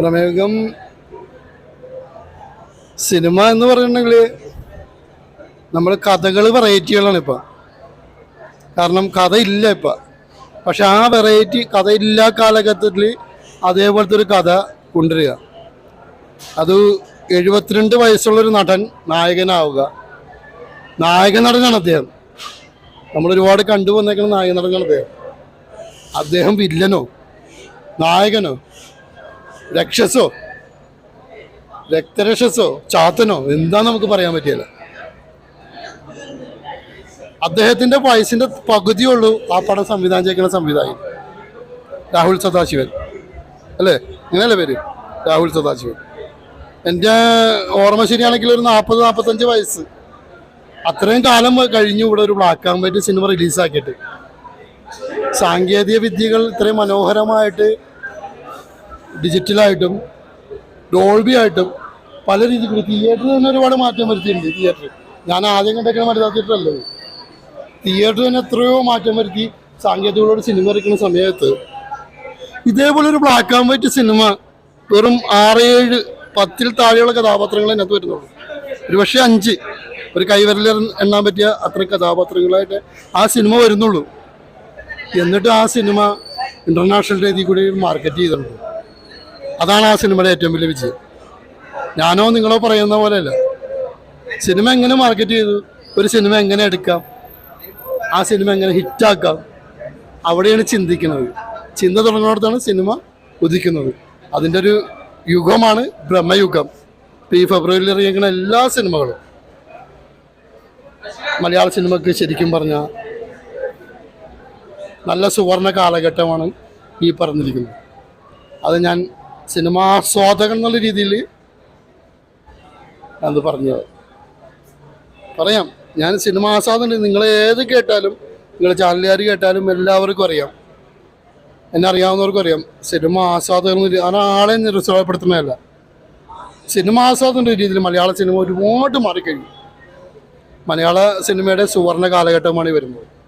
പ്രമേഹം സിനിമ എന്ന് പറയുന്നെങ്കിൽ നമ്മൾ കഥകൾ വെറൈറ്റികളാണ് ഇപ്പം. കാരണം കഥയില്ല ഇപ്പം. പക്ഷെ ആ വെറൈറ്റി കഥയില്ലാ കാലഘട്ടത്തിൽ അതേപോലത്തെ ഒരു കഥ കൊണ്ടുവരിക. അത് എഴുപത്തിരണ്ട് വയസ്സുള്ളൊരു നടൻ നായകനാവുക. നായക നടനാണ് അദ്ദേഹം. നമ്മൾ ഒരുപാട് കണ്ടുവന്നേക്കുന്ന നായക നടനാണ് അദ്ദേഹം. അദ്ദേഹം വില്ലനോ? നായകനോ? രക്ഷസോ? രക്തരക്ഷസോ? ചാത്തനോ? എന്താ നമുക്ക് പറയാൻ പറ്റിയല്ല അദ്ദേഹത്തിന്റെ വയസ്സിന്റെ പകുതിയുള്ളൂ ആ പടം സംവിധാനം ചെയ്യുന്ന സംവിധായകൻ. രാഹുൽ സദാശിവൻ. അല്ലേ? ഇങ്ങനെയല്ലേ പേര്? രാഹുൽ സദാശിവൻ. എന്റെ ഓർമ്മ ശരിയാണെങ്കിൽ ഒരു നാൽപ്പത് നാൽപ്പത്തഞ്ച് വയസ്സ്. അത്രയും കാലം കഴിഞ്ഞു ഇവിടെ ഒരു ബ്ലാക്ക് ആൻഡ് വൈറ്റ് സിനിമ റിലീസാക്കിയിട്ട് സാങ്കേതിക വിദ്യകൾ ഇത്രയും മനോഹരമായിട്ട് ഡിജിറ്റലായിട്ടും ഡോൾബി ആയിട്ടും പല രീതിക്കുള്ള തിയേറ്റർ തന്നെ ഒരുപാട് മാറ്റം വരുത്തിയിട്ടുണ്ട് തിയേറ്റർ ഞാൻ ആദ്യം കണ്ടൊക്കെ മറ്റു തിയേറ്റർ തന്നെ എത്രയോ മാറ്റം വരുത്തി സാങ്കേതികളോട് സിനിമ ഇറക്കുന്ന സമയത്ത്. ഇതേപോലെ ഒരു ബ്ലാക്ക് ആൻഡ് വൈറ്റ് സിനിമ വെറും ആറേഴ് പത്തിൽ താഴെയുള്ള കഥാപാത്രങ്ങൾ അതിനകത്ത് വരുന്നുള്ളൂ. ഒരു പക്ഷേ അഞ്ച്. ഒരു കൈവരൽ എണ്ണാൻ പറ്റിയ അത്ര കഥാപാത്രങ്ങളായിട്ട് ആ സിനിമ വരുന്നുള്ളൂ. എന്നിട്ട് ആ സിനിമ ഇന്റർനാഷണൽ രീതിയിൽ കൂടി മാർക്കറ്റ് ചെയ്തിട്ടുണ്ട്. അതാണ് ആ സിനിമയുടെ ഏറ്റവും വലിയ വിജയം. ഞാനോ നിങ്ങളോ പറയുന്ന പോലെയല്ല. സിനിമ എങ്ങനെ മാർക്കറ്റ് ചെയ്തു? ഒരു സിനിമ എങ്ങനെ എടുക്കാം? ആ സിനിമ എങ്ങനെ ഹിറ്റാക്കാം? അവിടെയാണ് ചിന്തിക്കുന്നത്. ചിന്ത തുടങ്ങുന്നിടത്താണ് സിനിമ ഉദിക്കുന്നത്. അതിന്റെ ഒരു യുഗമാണ് ബ്രഹ്മയുഗം. ഈ ഫെബ്രുവരിയിൽ ഇറങ്ങിയിരിക്കുന്ന എല്ലാ സിനിമകളും. മലയാള സിനിമയ്ക്ക് ശരിക്കും പറഞ്ഞാൽ നല്ല സുവർണ കാലഘട്ടമാണ് ഈ പറഞ്ഞിരിക്കുന്നത്. അത് ഞാൻ സിനിമാസ്വാദകൻ എന്നുള്ള രീതിയിൽ അത് പറഞ്ഞത്. പറയാം ഞാൻ സിനിമ ആസ്വാദനം നിങ്ങൾ ഏത് കേട്ടാലും നിങ്ങൾ ചാനലുകാർ കേട്ടാലും എല്ലാവർക്കും അറിയാം. എന്നെ അറിയാവുന്നവർക്കും അറിയാം. സിനിമ രീതി- ആളെ നിരുത്സാഹപ്പെടുത്തുന്നതല്ല സിനിമ ആസ്വാദന രീതിയിൽ മലയാള സിനിമ ഒരുപാട് മാറിക്കഴിഞ്ഞു. മലയാള സിനിമയുടെ സുവർണ കാലഘട്ടമാണ് വരുന്നത്.